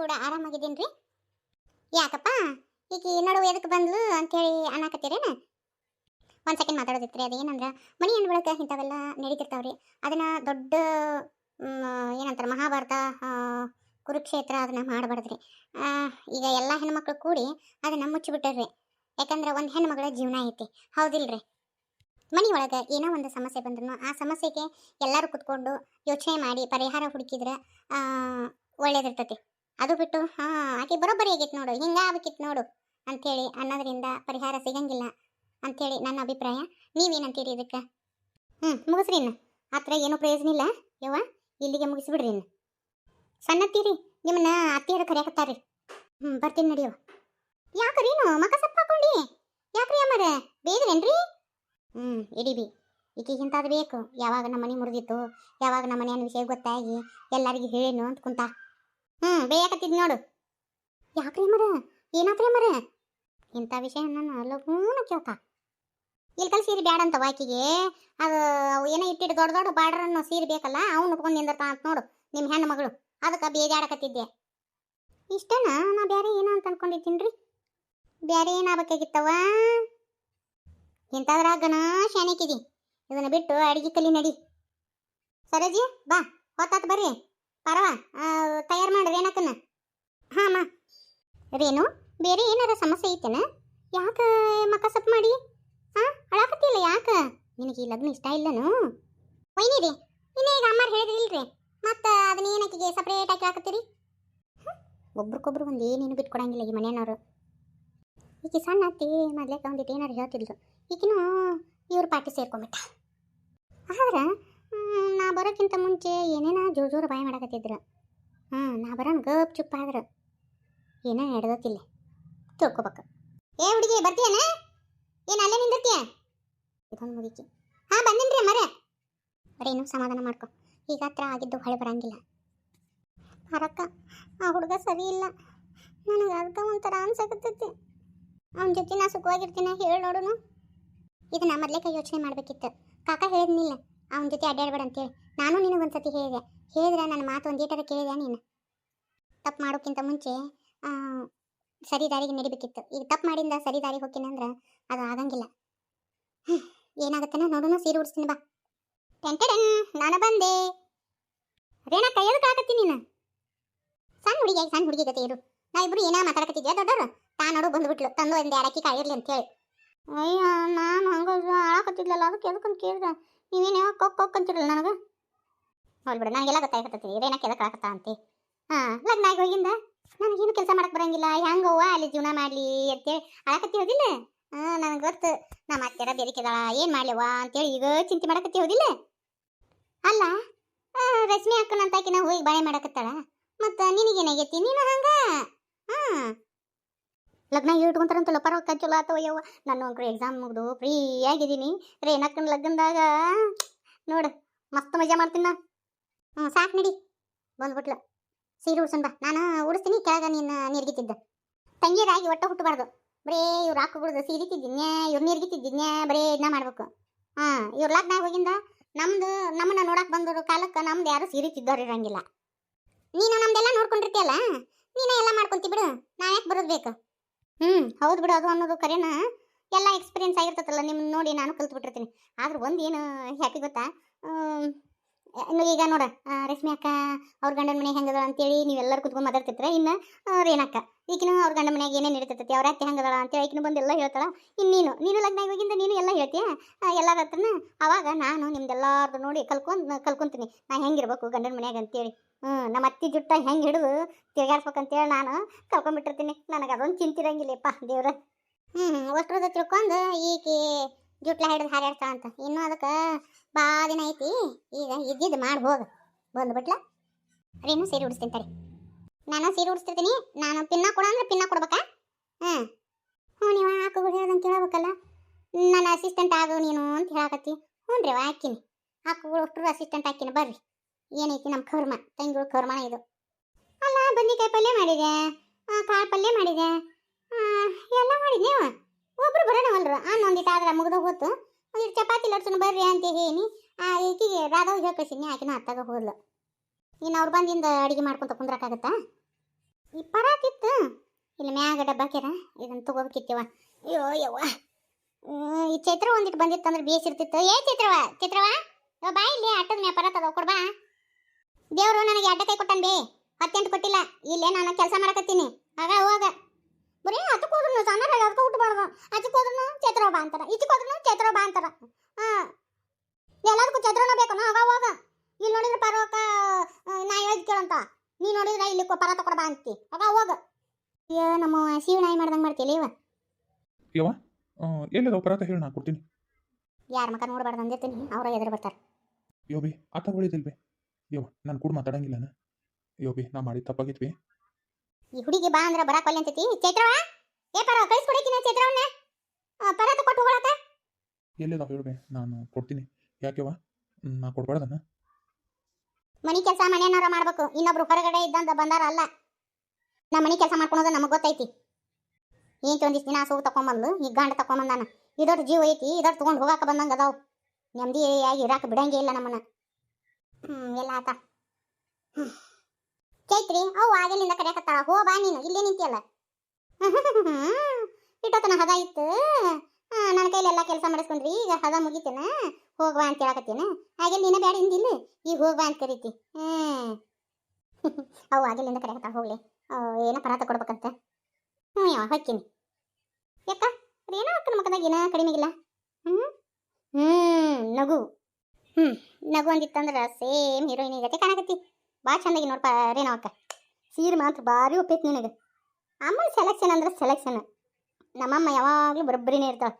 ಕೂಡ ಆರಾಮಾಗಿದ್ದೀನಿ ರೀ ಯಾಕಪ್ಪ? ಈಗ ನಡುವೆ ಎದಕ್ಕೆ ಬಂದ್ಲು ಅಂತೇಳಿ ಅನ್ನಕತ್ತೀರೇನ? ಒಂದು ಸೆಕೆಂಡ್ ರೀ ಅದು ಏನಂದ್ರೆ, ಮನಿ ಅಂದ ಬಳಿಕ ಇಂಥವೆಲ್ಲ ನಡೀತಿರ್ತಾವ್ರಿ. ಅದನ್ನ ದೊಡ್ಡ ಏನಂತಾರೆ, ಮಹಾಭಾರತ ಕುರುಕ್ಷೇತ್ರ ಅದನ್ನ ಮಾಡಬಾರ್ದ್ರಿ. ರೀ ಈಗ ಎಲ್ಲ ಹೆಣ್ಮಕ್ಳು ಕೂಡಿ ಅದನ್ನ ಮುಚ್ಚಿಬಿಟ್ಟರ್ರಿ ಯಾಕಂದ್ರೆ ಒಂದು ಹೆಣ್ಮಗಳ ಜೀವನ ಐತಿ. ಹೌದಿಲ್ರಿ? ಮನಿ ಒಳಗೆ ಏನೋ ಒಂದು ಸಮಸ್ಯೆ ಬಂದ್ರು ಆ ಸಮಸ್ಯೆಗೆ ಎಲ್ಲರೂ ಕುತ್ಕೊಂಡು ಯೋಚನೆ ಮಾಡಿ ಪರಿಹಾರ ಹುಡುಕಿದ್ರೆ ಒಳ್ಳೇದಿರ್ತೈತಿ. ಅದು ಬಿಟ್ಟು, ಹಾ, ಆಕೆ ಬರೋಬ್ಬರಿ ಆಗೈತೆ ನೋಡು ಹಿಂಗ ಆಗ್ಬೇಕಿತ್ತು ನೋಡು ಅಂಥೇಳಿ ಅನ್ನೋದರಿಂದ ಪರಿಹಾರ ಸಿಗಂಗಿಲ್ಲ ಅಂಥೇಳಿ ನನ್ನ ಅಭಿಪ್ರಾಯ. ನೀವೇನಂತೀರಿ ಇದಕ್ಕೆ? ಹ್ಞೂ ಮುಗಿಸ್ರಿ ಇನ್ನು. ಆ ಏನೂ ಪ್ರಯೋಜನ ಇಲ್ಲ, ಯವ್ವ, ಇಲ್ಲಿಗೆ ಮುಗಿಸ್ಬಿಡ್ರಿ ಇನ್ನು. ಸಣ್ಣತ್ತೀರಿ, ನಿಮ್ಮನ್ನ ಅತ್ತಿಯರು ಕರೆಯಕತ್ತಾರ್ರಿ. ಹ್ಞೂ ಬರ್ತೀನಿ ನಡಿಯವ ಯಾಕ್ರೀನು ಮಕ ಸಪ್ಪ ಹಾಕೊಂಡಿ? ಯಾಕ್ರಿ ಅಮ್ಮರ ಬೇದ್ರೇನ್ರಿ ಹ್ಞೂ ಇಡೀಬಿ ಈಕಿಗೆ ಇಂಥದ್ದು ಬೇಕು, ಯಾವಾಗ ನಮ್ಮ ಮನೆ ಮುರಿದಿತ್ತು, ಯಾವಾಗ ನಮ್ಮ ಮನೆಯ ವಿಷಯ ಗೊತ್ತಾಗಿ ಎಲ್ಲರಿಗೂ ಹೇಳೇನು ಅಂತ ಕುಂತ. ಹ್ಞೂ ಬೇಯಕತ್ತಿದ್ ನೋಡು. ಯಾಕ್ರಿ ಮರ? ಏನಾತ್ರಿ ಮರ? ಇಂಥ ವಿಷಯ ನಾನು ಲಘೂನ ಕೇಳ್ತ. ಇಲ್ಲಿ ಕಲ್ ಸೀರೆ ಬ್ಯಾಡ ಅಂತ ವಾಕಿಗೆ ಅದು ಅವು ಏನೋ ಇಟ್ಟಿಟ್ಟು ದೊಡ್ಡ ದೊಡ್ಡ ಬಾರ್ಡ್ರನ್ನು ಸೀರೆ ಬೇಕಲ್ಲ, ಅವ್ನು ಉಟ್ಕೊಂಡು ನಿಂದಿರ್ತಾನ ಅಂತ ನೋಡು ನಿಮ್ಮ ಹೆಣ್ಣು ಮಗಳು. ಅದಕ್ಕೆ ಬೇಜಾಡಕತ್ತಿದ್ದೆ ಇಷ್ಟನ? ನಾ ಬೇರೆ ಏನೋ ಅಂತ ಅನ್ಕೊಂಡಿದ್ದೀನಿ ರೀ ಬೇರೆ ಏನಾಗಬೇಕಾಗಿತ್ತವ? ಇಂಥದ್ರಾಗನ ಗಣ ಶಾಣಿಕಿದಿ. ಇದನ್ನ ಬಿಟ್ಟು ಅಡಿಗೆ ಕಲಿ ನಡಿ. ಸರಜಿ, ಬಾ, ಹೊತ್ತಾತ್ ಬರ್ರಿ. ಪರವ ತಯಾರು ಮಾಡಿ ರೇಣಕನ್ನ ಹಾಂ, ಮಾ. ರೇನು ಬೇರೆ ಏನಾರ ಸಮಸ್ಯೆ ಐತೇನ? ಯಾಕೆ ಮಕ್ಕ ಸಪ್ ಮಾಡಿ? ಹಾಂ ಅಳಾಕತ್ತಿಲ್ಲ ಯಾಕ? ನಿನಗೆ ಈ ಲಗ್ನ ಇಷ್ಟ ಇಲ್ಲನು? ಒಯ್ನಿರಿ ಇನ್ನೇ ಈಗ ಅಮ್ಮಾರು ಹೇಳಿದ್ರಿ ಇಲ್ರಿ? ಮತ್ತೆ ಏನಕ್ಕಿಗೆ ಸಪ್ರೇಟ್ ಆಗಿ ಹಾಕತ್ತೀರಿ? ಒಬ್ರಿಗೊಬ್ರು ಒಂದು ಏನೇನು ಬಿಟ್ಕೊಡಂಗಿಲ್ಲ ಈ ಮನೆಯವರು. ಈಕೆ ಸಣ್ಣ ಅತ್ತಿ ಮೊದ್ಲೇಕ ಒಂದಿಟ್ಟು ಏನಾರು ಹೇಳ್ತಿದ್ಲು. ಈಗಿನೂ ಇವ್ರ ಪಾರ್ಟಿ ಸೇರ್ಕೊಂಬಿಟ್ಟ ಆದ್ರೆ ನಾ ಬರೋಕ್ಕಿಂತ ಮುಂಚೆ ಏನೇನ ಜೋರು ಜೋರು ಬಾಯಿ ಮಾಡಕತ್ತಿದ್ರು. ಹ್ಞೂ ನಾ ಬರೋಣ ಗಪ್ ಚುಪ್ಪ ಆದ್ರೆ. ಏನೋ ನಡೆದತ್ತಿಲ್ಲ ತಿಳ್ಕೊಬೇಕು ಏ, ಹುಡುಗಿ, ಬರ್ತೀಯನ? ಏನು ಅಲ್ಲೇ ನಿಂದಿರ್ತೀಯ? ಇದೊಂದು ಮುಗಿಕಿ ಹಾಂ, ಬಂದಿನ್ರಿ ಮರ ಬರೇನು ಸಮಾಧಾನ ಮಾಡ್ಕೊ. ಈಗ ಹತ್ರ ಆಗಿದ್ದು ಹೊಳೆ ಬರಂಗಿಲ್ಲ. ಅರಕ್ಕ ಆ ಹುಡುಗ ಸರಿ ಇಲ್ಲ. ನನಗೆ ಅದಕ್ಕೆ ಒಂಥರ ಅನ್ಸಕತ್ತೈತಿ. ಅವನ ಜೊತೆ ನಾ ಸುಖವಾಗಿರ್ತೀನಿ ಹೇಳಿ ನೋಡುನು. ಇದನ್ನ ಮೊದಲೇಕ ಯೋಚನೆ ಮಾಡ್ಬೇಕಿತ್ತು. ಕಾಕ ಹೇಳಿದ್ನಿಲ್ಲ ಅವನ ಜೊತೆ ಅಡ್ಡಾಡ್ಬೇಡ ಅಂತೇಳಿ. ನಾನು ನಿನಗೊಂದ್ಸತಿ ಹೇಳಿದೆ. ಹೇಳಿದ್ರೆ ನನ್ನ ಮಾತು ಒಂದೇಟರ ಕೇಳಿದೆ ನೀನು. ತಪ್ಪು ಮಾಡೋಕ್ಕಿಂತ ಮುಂಚೆ ಸರಿ ದಾರಿಗೆ ನಡಿಬೇಕಿತ್ತು. ಈಗ ತಪ್ಪು ಮಾಡಿಂದ ಸರಿ ದಾರಿಗೆ ಹೋಗ್ತೀನಿ ಅಂದ್ರೆ ಅದು ಆಗಂಗಿಲ್ಲ. ಏನಾಗುತ್ತೆನೋ ನೋಡೋಣ ಸೀರೆ ಉಡಿಸ್ತೀನಿ ಬಾ. ಟೆಂಟೆಡನ್ ನಾನು ಬಂದೆ. ರೇಣ ಆಗತ್ತೀನಿ ನೀನು? ಸಣ್ಣ ಹುಡುಗಿ ಸಣ್ಣ ಹುಡುಗಿ ಜೊತೆ ಇರು. ಇಬ್ರು ಏನ ಮಾತಾಡಕತ್ತಿದ್ಯಾ ದೊಡ್ಡವರು ತಾ ನೋಡು, ಬಂದ್ಬಿಟ್ಲು. ತಂದು ಒಂದು ಎರಡಕ್ಕಿ ಕಾಯಿರ್ಲಿ ಅಂತ ಹೇಳಿ ಅಯ್ಯ, ನಾನು ಹಂಗ ಆಳಕತ್ತಿದ್ಲಲ್ಲ, ಅದಕ್ಕೆ ಎದಕ್ಕಂತ ಕೇಳಿದೆ. ನೀವೇನು ಕೊಕ್ ಕೊಕ್ ಅಂತಿರಲ್ಲ ನನಗೆ? ಹೋಲ್ ಬಿಡು, ನನಗೆಲ್ಲ ಗೊತ್ತಾಗತ್ತೀನಿ ರೇಣಕ್ಕೆ ಎದಕ್ಕೆ ಆಕತ್ತ ಅಂತಿ. ಹಾಂ ಲಗ್ನ ಆಗಿ ಹೋಗಿಂದ? ನನಗೇನು ಕೆಲಸ ಮಾಡಕ್ಕೆ ಬರಂಗಿಲ್ಲ, ಹೆಂಗವ್ವ ಅಲ್ಲಿ ಜೀವನ ಮಾಡ್ಲಿ ಅಂತೇಳಿ ಅಳಕತ್ತಿರೋದಿಲ್ಲ ಹಾಂ, ನನಗೆ ಗೊತ್ತು, ನಮ್ಮ ಅತ್ತೆರ ಬೇರಿಕೆದಾಳ ಏನು ಮಾಡ್ಲಿವ ಅಂತೇಳಿ ಈಗ ಚಿಂತೆ ಮಾಡಕತ್ತಿ ಹೋದಿಲ್ಲ? ಅಲ್ಲ ರಶ್ಮಿ ಅಕ್ಕನಂತಾಕಿನ ಹೋಗಿ ಬಾಳೆ ಮಾಡಕತ್ತಾಳ, ಮತ್ತು ನಿನಗೇನಾಗೈತಿ ನೀನು ಹಂಗೆ? ಹಾಂ ಲಗ್ನ ಇಟ್ಕೊಂತಾರಂತಲ್ಲ ಪರವಾಗಿ ಚಲೋ ಆತವ ಯವ್ವ. ನಾನು ಅಂಕರು ಎಕ್ಸಾಮ್ ಮುಗಿದು ಫ್ರೀ ಆಗಿದ್ದೀನಿ. ರೇಣಕ್ಕನ ಲಗ್ನದಾಗ ನೋಡು, ಮಸ್ತ್ ಮಜಾ ಮಾಡ್ತೀನಿ ನಾ. ಹ್ಞೂ ಸಾಕು ನಡಿ. ಬಂದ್ಬಿಟ್ಲು. ಸೀರೆ ಉಡ್ಸನ್ ಬಾ. ನಾನು ಉಡಿಸ್ತೀನಿ, ಕೆಳಗೆ ನೀನು ನಿರ್ಗಿತಿದ್ದ ತಂಗಿಯರಾಗಿ ಒಟ್ಟ ಹುಟ್ಟಬಾರ್ದು. ಬರೇ, ಇವ್ರು ಹಾಕೋಬಿಡ್ದು ಸೀರೆ ತಿದ್ದಿನ್ಯಾ ಇವ್ರು ನೀರ್ಗಿತ್ತಿದ್ದಿನ್ಯಾ, ಬರೇ ಇದನ್ನ ಮಾಡ್ಬೇಕು. ಹಾಂ, ಇವ್ರ ಲಗ್ನ ಹೋಗಿಂದ ನಮ್ದು, ನಮ್ಮನ್ನ ನೋಡಕ್ ಬಂದವರು ಕಾಲಕ್ಕೆ ನಮ್ದು ಯಾರು ಸೀರೆ ಇರಂಗಿಲ್ಲ. ನೀನು ನಮ್ದೆಲ್ಲ ನೋಡ್ಕೊಂಡಿರ್ತೀಯಲ್ಲ? ನೀನೇ ಎಲ್ಲ ಮಾಡ್ಕೊಂತಿ ಬಿಡು. ನಾ ಯಾಕೆ ಬರೋದು ಬೇಕು? ಹ್ಞೂ ಹೌದು ಬಿಡು ಅದು ಅನ್ನೋದು ಕರೆನ. ಎಲ್ಲ ಎಕ್ಸ್ಪೀರಿಯನ್ಸ್ ಆಗಿರ್ತೈತಲ್ಲ ನಿಮ್ಮನ್ನ ನೋಡಿ ನಾನು ಕಲ್ತು ಬಿಟ್ಟಿರ್ತೀನಿ ಆದ್ರೆ ಒಂದು ಏನು ಹ್ಯಾಪಿ ಗೊತ್ತಾ? ಇನ್ನು ಈಗ ನೋಡ ರಶ್ಮಿ ಅಕ್ಕ ಅವ್ರ ಗಂಡನ ಮನೆ ಹೆಂಗದ ಅಂತೇಳಿ ನೀವೆಲ್ಲರೂ ಕುತ್ಕೊಂಡು ಮಾತಾಡ್ತಿರ್ತೀರ. ಇನ್ನು ರೇನಕ್ಕ ಈಗಿನ ಅವ್ರ ಗಂಡ ಮನೆಯಾಗ ಏನೇನು ಇರ್ತೈತಿ ಅವ್ರ ಅತ್ತೆ ಹೆಂಗದಳ ಅಂತೇಳಿ ಈಗಿನ ಬಂದು ಎಲ್ಲ ಹೇಳ್ತಾಳ. ಇನ್ನು ನೀನು ನೀನು ಲಗ್ನ ಇವಾಗಿಂದ ನೀನು ಎಲ್ಲ ಹೇಳ್ತೀಯ? ಎಲ್ಲರ ಹತ್ರನ. ಅವಾಗ ನಾನು ನಿಮ್ದೆಲ್ಲಾರ್ದು ನೋಡಿ ಕಲ್ಕೊಂಡು, ಕಲ್ಕೊಂತೀನಿ. ನಾ ಹೆಂಗಿರ್ಬೇಕು ಗಂಡನ ಮನೆಯಾಗ ಅಂತೇಳಿ. ಹ್ಞೂ ನಮ್ಮ ಅತ್ತಿ ಜುಟ್ಟ ಹೆಂಗೆ ಹಿಡಿದು ತಿರ್ಗಾಡ್ಸ್ಬೇಕಂತೇಳಿ ನಾನು ಕಲ್ಕೊಂಡ್ಬಿಟ್ಟಿರ್ತೀನಿ ನನಗೆ ಅದೊಂದು ಚಿಂತಿರಂಗಿಲ್ಲಪ್ಪ ದೇವ್ರ. ಹ್ಞೂ ಅಷ್ಟ್ರದ ತಿಳ್ಕೊಂಡು ಈಕೆ ಜುಟ್ಲ ಹಿಡಿದು ಹಾರಾಡ್ತಾಳ ಅಂತ. ಇನ್ನೂ ಅದಕ್ಕೆ ಭಾಳ ದಿನ ಐತಿ, ಈಗ ಇದ್ದಿದ್ದು ಮಾಡಿ ಬಂದ್ಬಿಟ್ಲ. ಅದೇನು ಸೀರೆ ಉಡಿಸ್ತೀನಿ ತಡಿ. ನಾನು ಸೀರೆ ಉಡಿಸ್ತಿರ್ತೀನಿ, ನಾನು ಪಿನ್ನ ಕೊಡ ಅಂದ್ರೆ ಪಿನ್ನ ಕೊಡ್ಬೇಕಾ? ಹ್ಞೂ ಹ್ಞೂ, ನೀವು ಹಾಕು ಅಂತ ಕೇಳಬೇಕಲ್ಲ? ನನ್ನ ಅಸಿಸ್ಟೆಂಟ್ ಆಗು ನೀನು ಅಂತ ಹೇಳಕತ್ತಿ. ಹ್ಞೂ ರೀ ಹಾಕಿನಿ ಹಾಕು ಅಷ್ಟರು ಅಸಿಸ್ಟೆಂಟ್ ಹಾಕಿನಿ ಬರ್ರಿ. ಏನೈತಿ ನಮ್ಮ ಕರ್ಮ, ತಂಗಿಗಳು ಕರ್ಮನ ಇದು. ಅಲ್ಲ ಬದ್ನಿಕಾಯಿ ಪಲ್ಯ ಮಾಡಿದೆ ಕಾಳು ಪಲ್ಯ ಮಾಡಿದೆ ಎಲ್ಲ ಮಾಡಿದ್ನಿ ಅವ. ಒಬ್ರು ಬರೋಣವಲ್ರು ಅನ್ನ ಒಂದಿಟ್ಟು ಆದ್ರೆ ಮುಗ್ದು ಹೋತು. ಒಂದಿಟ್ಟು ಚಪಾತಿ ಲಡ್ಸೋಣ ಬರ್ರಿ ಅಂತ ಹೇಳಿ ಈಕಿಗೆ ರಾಧವ್ ಹೇಳ್ಕಸಿನಿ ಆಕಿನ ಹತ್ತಾಗ ಹೋದ್ಲು. ಇನ್ನು ಅವ್ರು ಬಂದಿಂದ ಅಡುಗೆ ಮಾಡ್ಕೊಂತ ಕುಂದ್ರಕ್ಕಾಗತ್ತಾ? ಈ ಪರಾತಿತ್ತು. ಇಲ್ಲಿ ಮ್ಯಾಗ ಡಬ್ಬಾಕ್ಯಾರ ಇದನ್ನ ತಗೋಬೇಕಿತ್ತವ. ಅಯ್ಯೋ, ಯವ್ವ. ಈ ಚೈತ್ರ ಒಂದಿಟ್ಟು ಬಂದಿತ್ತಂದ್ರೆ ಬೇಸಿರ್ತಿತ್ತು ಏ ಚೈತ್ರವ ಚೈತ್ರವ ಬಾ ಇಲ್ಲಿ ಆಟದ ಮ್ಯಾ ಪರಾತ್ ಅದಾವ ಕೊಡ್ಬಾ. ದೇವ್ರು ನನಗೆ ಅಡ್ಡ ಕೈ ಕೊಟ್ಟನ್ ಬೇ ಹತ್ತೆಂಟು ಕೊಟ್ಟಿಲ್ಲ. ಇಲ್ಲೇ ನಾನು ಕೆಲಸ ಮಾಡಕತ್ತೀನಿ. ಆಗ ಹೋಗ ಬರೀ ಅದಕ್ಕೆ ಹೋದ್ರು ಸಣ್ಣ ಅದಕ್ಕೆ ಹುಟ್ಟಬಾರ್ದು ಅದಕ್ಕೆ ಹೋದ್ರು ಚೇತ್ರ ಬಾ ಅಂತಾರ. ಇದಕ್ಕೆ ಹೋದ್ರು ಚೇತ್ರ ಬಾ ಅಂತಾರ. ಹಾಂ. ಎಲ್ಲದಕ್ಕೂ ಚೈತ್ರನ ಬೇಕು ಆಗ ಹೋಗ ಇಲ್ಲಿ ನೋಡಿದ್ರೆ ಪರ್ವಕ ನಾ ಹೇಳಿದ್ ಕೇಳಂತ. ನೀ ನೋಡಿದ್ರೆ ಇಲ್ಲಿ ಪರ ತಕೊಡ ಬಾ ಅಂತಿ. ಆಗ ಹೋಗ ಅಯ್ಯೋ ನಮ್ಮ ಶಿವ ನಾಯಿ ಮಾಡ್ದಂಗೆ ಮಾಡ್ತೀಲಿ ಇವ? ಯವ್ವ? ಎಲ್ಲಿದಾವ ಪರಾತ? ಹೇಳಿ ಕೊಡ್ತೀನಿ. ಯಾರ ಮಕ ನೋಡಬಾರ್ದು ಅಂದಿರ್ತೀನಿ. ಅವ್ರ ಎದುರು ಬರ್ತಾರೆ. ಯೋಬಿ ಆತ ಹೊಳಿದಿಲ್ವೇ ಯವ್ವ ನಾನು ಕೂಡ ಮಾತಾಡಂಗಿಲ್ಲನ. ಯೋಬಿ ನಾ ಮಾಡಿ ತಪ್ಪಾಗಿದ್ವಿ ಈ ಹುಡುಗಿ ಬಾ ಅಂದ್ರೆ ಬರಾಕ್ ಒಲ್ಲೆ ಅಂತೈತಿ. ಚೈತ್ರವ ಏ ಪರ ಕಳಿಸ್ಕೊಡಕಿನ ಚೈತ್ರವನ್ನ ಆ, ಪರ ತಕೊಟ್ಟು ಹೋಗಳಕ ಎಲ್ಲಿದಾವ ಹೇಳ್ಬೆ ನಾನು ಕೊಡ್ತೀನಿ. ಯಾಕೆವ ನಾ ಕೊಡ್ಬಾರ್ದನ? ಮನಿ ಕೆಲಸ ಮನೆಯನ್ನಾರ ಮಾಡ್ಬೇಕು. ಇನ್ನೊಬ್ರು ಹೊರಗಡೆ ಇದ್ದಂತ ಬಂದಾರ ಅಲ್ಲ. ನಾ ಮನಿ ಕೆಲಸ ಮಾಡ್ಕೊಳೋದು ನಮಗೆ ಗೊತ್ತೈತಿ. ಏನ್ ಒಂದಿಷ್ಟು ದಿನ ಸೋವು ತಕೊಂಬಂದು ಈ ಗಂಡ ತಕೊಂಬಂದಾನ. ಇದರ ಜೀವ ಐತಿ ಇದೊಟ್ಟು ತಗೊಂಡು ಹೋಗಾಕ ಬಂದಂಗ ಅದಾವು. ನೆಮ್ಮದಿಯಾಗಿ ಇರಾಕ ಬಿಡಂಗೇ ಇಲ್ಲ ನಮ್ಮನ್ನ. ಹ್ಮ್, ಎಲ್ಲ ಆತ. ಚೈತ್ರಿ ಅವು ಆಗಲಿಂದ ಕರೆಯಕತ್ತಾಳ? ಹೋ ಬಾ ನೀನು, ಇಲ್ಲೇ ನಿಂತಿಯಲ್ಲ. ಇಟ್ಟೋತನ ಹದ ಇತ್ತು. ನನ್ನ ಕೈಲಿ ಎಲ್ಲ ಕೆಲಸ ಮಾಡಿಸ್ಕೊಂಡ್ರಿ ಈಗ ಹದ ಮುಗಿತೇನ? ಹೋಗ್ಬಾ ಅಂತ ಹೇಳಕತ್ತೀನ? ಹಾಗೆ ನೀನ ಬ್ಯಾಡ ಹಿಂದಿಲ್ಲ? ಈಗ ಹೋಗ್ಬಾ ಅಂತ ಕರೀತಿ. ಹ್ಮ್. ಅವು ಆಗಿಲ್ಲಿಂದ ಕರೆಯಕತ್ತಾಳ? ಹೋಗ್ಲಿ. ಏನ ಪರಾತ ಕೊಡ್ಬೇಕಂತ. ಹ್ಞೂ ಯಾವ ಹೊಕ್ಕೀನಿ ಯಾಕ ಏನೋ ಅಕ್ಕನ ಮಕ್ಕದಾಗ ಏನ ಕಡಿಮೆ ಹ್ಞೂ ಹ್ಮ್, ನಗು. ಹ್ಮ್ ನಗು ಅಂದಿತ್ತಂದ್ರ ಸೇಮ್ ಹೀರೋಯಿನ್ ಜೊತೆ ಕಾಣಕತ್ತಿ. ಭಾಳ ಚಂದಾಗಿ ನೋಡ್ಪ ರೇನೋ ಅಕ್ಕ. ಸೀರೆ ಮಾತ್ರ ಭಾರಿ ಒಪ್ಪೈತಿ ನಿನಗೆ. ಅಮ್ಮ ಸೆಲೆಕ್ಷನ್ ಅಂದ್ರೆ ಸೆಲೆಕ್ಷನ್ ನಮ್ಮಮ್ಮ ಯಾವಾಗಲೂ ಬರೋಬ್ಬರಿನೇ ಇರ್ತಾಳ.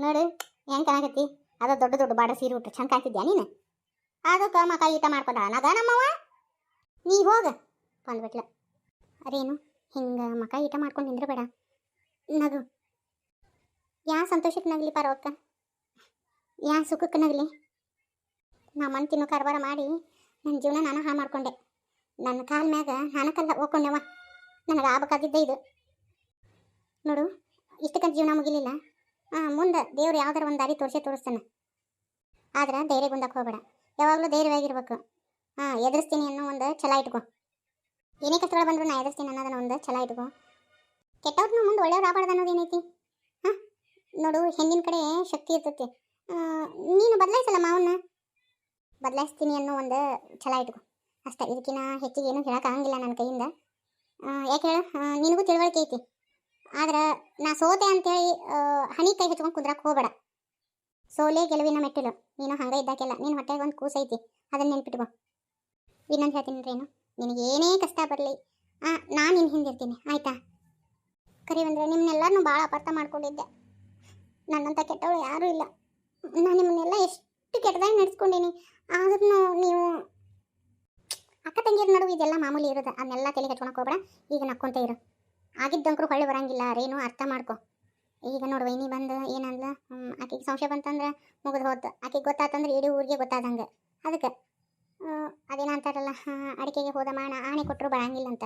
ನೋಡು, ಹೆಂಗೆ ಕಾಣಕತ್ತಿ? ಅದ ದೊಡ್ಡ ದೊಡ್ಡ ಬಾಡ ಸೀರೆ ಉಟ್ರೆ ಚಂದ ಕಾಣ್ತಿದ್ಯಾ ನೀನು? ಅದಕ್ಕೆ ಮಕ ಈಟ ಮಾಡ್ಕೊಂಡ ನಗ ನಮ್ಮವ್ವ? ನೀ ಹೋಗ. ಬಂದ್ಬಿಟ್ಲ. ಅರೇನು, ಹಿಂಗೆ ಮಕ ಈಟ ಮಾಡ್ಕೊಂಡು ನಿಂದ್ರೆ ಬೇಡ ನಗು. ಯಾ ಸಂತೋಷಕ್ಕೆ ನಗಲಿ ಪಾರವಕ್ಕ ಯಾ ಸುಖಕ್ಕೆ ನಗಲಿ? ನಾ ಮಣ್ಣು ತಿನ್ನೋ ಕಾರ್ಬಾರ ಮಾಡಿ ನನ್ನ ಜೀವನ ನಾನು ಹಾಳು ಮಾಡ್ಕೊಂಡೆ. ನನ್ನ ಕಾಲ ಮ್ಯಾಗ ನಾನು ಕಲ್ಲ ಹೋಗ್ಕೊಂಡೆವ ನನಗೆ ಆಗ್ಬೇಕಾದಿದ್ದೆ ಇದು. ನೋಡು, ಇಷ್ಟಕ್ಕಂತ ಜೀವನ ಮುಗಿಲಿಲ್ಲ. ಮುಂದೆ ದೇವ್ರು ಯಾವ್ದಾರ ಒಂದು ದಾರಿ ತೋರಿಸೇ ತೋರಿಸ್ತಾನೆ. ಆದ್ರೆ ಧೈರ್ಯ ಗುಂದಕ್ಕೆ ಹೋಗಬೇಡ. ಯಾವಾಗಲೂ ಧೈರ್ಯವಾಗಿರ್ಬೇಕು. ಹಾಂ ಎದುರಿಸ್ತೀನಿ ಅನ್ನೋ ಒಂದು ಛಲ ಇಟ್ಕೋ. ಏನೇ ಕಷ್ಟಗಳು ಬಂದರೂ ನಾ ಎದುರಿಸ್ತೀನಿ ಅನ್ನೋದನ್ನ ಒಂದು ಛಲ ಇಟ್ಕೊ. ಕೆಟ್ಟವ್ರನ್ನ ಮುಂದೆ ಒಳ್ಳೆಯವ್ರು ಆಗಬಾರ್ದು ಅನ್ನೋದು ಏನೈತಿ? ಹಾಂ? ನೋಡು, ಹೆಣ್ಣಿನ ಕಡೆ ಶಕ್ತಿ ಇರ್ತೈತಿ. ನೀನು ಬದಲಾಯಿಸಲ್ಲ ಮಾವನ್ನ? ಬದಲಾಯಿಸ್ತೀನಿ ಅನ್ನೋ ಒಂದು ಛಲ ಇಟ್ಕೊ. ಅಷ್ಟೇ ಇದಕ್ಕಿನ ಹೆಚ್ಚಿಗೆ ಏನೂ ಹೇಳೋಕ್ಕಾಗಂಗಿಲ್ಲ ನನ್ನ ಕೈಯಿಂದ. ಯಾಕೆ ಹೇಳು? ನಿನಗೂ ತಿಳುವಳಿಕೆ ಐತಿ. ಆದ್ರೆ ನಾ ಸೋತೆ ಅಂತೇಳಿ ಹನಿ ಕೈ ಹಚ್ಕೊಂಡು ಕುದ್ರಕ್ಕೆ ಹೋಗಬೇಡ. ಸೋಲೆ ಗೆಲುವಿನ ಮೆಟ್ಟಿಲು. ನೀನು ಹಂಗೆ ಇದ್ದಾಕೆಲ್ಲ ನಿನ್ನ ಹೊಟ್ಟೆಗೆ ಒಂದು ಕೂಸೈತಿ ಅದನ್ನ ನೆನ್ಪಿಟ್ಕೊ. ಇನ್ನೊಂದು ಹೇಳ್ತೀನಿ ಏನು ನಿನಗೆ ಏನೇ ಕಷ್ಟ ಬರಲಿ. ನಾನು ನಿನ್ನ ಹಿಂದಿರ್ತೀನಿ. ಆಯ್ತಾ? ಕರಿ ಬಂದರೆ ನಿಮ್ಮನ್ನೆಲ್ಲರನ್ನೂ ಭಾಳ ಅಪಾರ್ಥ ಮಾಡ್ಕೊಂಡಿದ್ದೆ. ನನ್ನಂಥ ಕೆಟ್ಟವಳು ಯಾರೂ ಇಲ್ಲ. ನಾನು ನಿಮ್ಮನ್ನೆಲ್ಲ ಎಷ್ಟು ಕೆಟ್ಟದಾಗಿ ನಡೆಸ್ಕೊಂಡೀನಿ. ಆದ್ರೂ ನೀವು ಅಕ್ಕ ತಂಗಿಯರ ನಡುವೆ ಇದೆಲ್ಲ ಮಾಮೂಲಿ ಇರೋದು, ಅದನ್ನೆಲ್ಲ ತಲೆ ಹಚ್ಕೊಳಕ್ಕೆ ಹೋಗ್ಬೇಡ. ಈಗ ನಕ್ಕೊಂತ ಇರು. ಆಗಿದ್ದಂಕರು ಹೊಳ್ಳಿ ಬರಂಗಿಲ್ಲ ರೇನು ಅರ್ಥ ಮಾಡ್ಕೊ. ಈಗ ನೋಡು, ವೈನಿ ಬಂದು ಏನಂದ್ಲ ಆಕೆಗೆ ಸಂಶಯ ಬಂತಂದ್ರೆ ಮುಗಿದು ಹೋತು ಆಕೆಗೆ ಗೊತ್ತಾತಂದ್ರೆ ಇಡೀ ಊರಿಗೆ ಗೊತ್ತಾದಂಗೆ. ಅದಕ್ಕೆ ಅದೇನಂತಾರಲ್ಲ ಅಡಿಕೆಗೆ ಹೋದ ಮಾಣ ಆಣೆ ಕೊಟ್ಟರು ಬರಂಗಿಲ್ಲ ಅಂತ.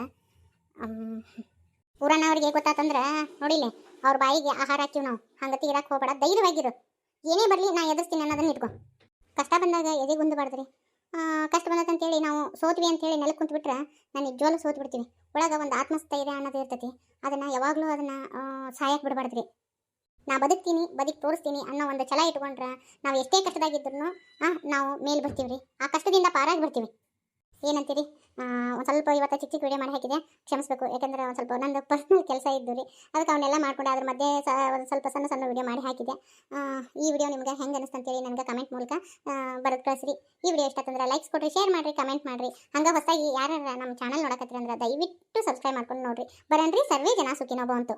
ಪುರಾಣ ಊರನ್ನವ್ರಿಗೆ ಗೊತ್ತಾತಂದ್ರೆ ನೋಡಿಲ್ಲ ಅವ್ರ ಬಾಯಿಗೆ ಆಹಾರ ಹಾಕಿವ್ ನಾವು. ಹಂಗತಿ ಇರಕ್ಕೆ ಹೋಗ್ಬೇಡ, ಧೈರ್ಯವಾಗಿರು. ಏನೇ ಬರಲಿ ನಾ ಎದುರಿಸ್ತೀನಿ ಅನ್ನೋದನ್ನ ಇಟ್ಕೊ. ಕಷ್ಟ ಬಂದಾಗ ಎದೆ ಗುಂದು ಆ, ಕಷ್ಟ ಹೇಳಿ ನಾವು ಸೋತ್ವಿ ಅಂತೇಳಿ ನೆಲಕ್ಕೆ ಕುಂತ್ಬಿಟ್ರೆ ನಾನು ನಿಜವಾಗ್ಲೂ ಸೋತ್ ಬಿಡ್ತೀನಿ ಒಳಗೆ ಒಂದು ಆತ್ಮಸ್ಥೈರ್ಯ ಅನ್ನೋದು ಇರ್ತೈತಿ. ಅದನ್ನು ಯಾವಾಗಲೂ ಅದನ್ನು ಸಾಯಕ್ಕೆ ಬಿಡಬಾರ್ದ್ರಿ. ನಾ ಬದುಕ್ತೀನಿ ಬದುಕಿ ತೋರಿಸ್ತೀನಿ ಅನ್ನೋ ಒಂದು ಛಲ ಇಟ್ಕೊಂಡ್ರೆ ನಾವು ಎಷ್ಟೇ ಕಷ್ಟದಾಗಿದ್ರು ನಾವು ಮೇಲ್ ಬರ್ತೀವಿ ರೀ ಆ ಕಷ್ಟದಿಂದ ಪಾರಾಗಿ ಬರ್ತೀವಿ. ಏನಂತೀರಿ? ಒಂದು ಸ್ವಲ್ಪ ಇವತ್ತು ಚಿಕ್ಕ ಚಿಕ್ಕ ವಿಡಿಯೋ ಮಾಡಿ ಹಾಕಿದೆ ಕ್ಷಮಿಸ್ಬೇಕು. ಯಾಕಂದರೆ ಒಂದು ಸ್ವಲ್ಪ ನಂದು ಪರ್ಸ್ನಲ್ ಕೆಲಸ ಇದ್ದು ರೀ. ಅದಕ್ಕೆ ಅವನ್ನೆಲ್ಲ ಮಾಡ್ಕೊಂಡು. ಅದ್ರ ಮಧ್ಯೆ ಒಂದು ಸ್ವಲ್ಪ ಸಣ್ಣ ಸಣ್ಣ ವಿಡಿಯೋ ಮಾಡಿ ಹಾಕಿದೆ ಈ ವಿಡಿಯೋ ನಿಮ್ಗೆ ಹೆಂಗೆ ಅನಿಸ್ತಂತೇಳಿ ನನಗೆ ಕಮೆಂಟ್ ಮೂಲಕ ಬರೆದು ಕಳಿಸ್ರಿ. ಈ ವಿಡಿಯೋ ಇಷ್ಟ ಅಂತಂದ್ರೆ ಲೈಕ್ಸ್ ಕೊಡ್ರಿ ಶೇರ್ ಮಾಡಿರಿ ಕಮೆಂಟ್ ಮಾಡಿರಿ. ಹಂಗೆ ಹೊಸದಾಗಿ ಯಾರು ನಮ್ಮ ಚಾನಲ್ ನೋಡಕತ್ತೀರಿ ಅಂದ್ರೆ ದಯವಿಟ್ಟು ಸಬ್ಸ್ಕ್ರೈಬ್ ಮಾಡ್ಕೊಂಡು ನೋಡ್ರಿ. ಬರನ್ರಿ ಸರ್ವೇ ಜನ ಸುಖಿನೋ ಬಂತು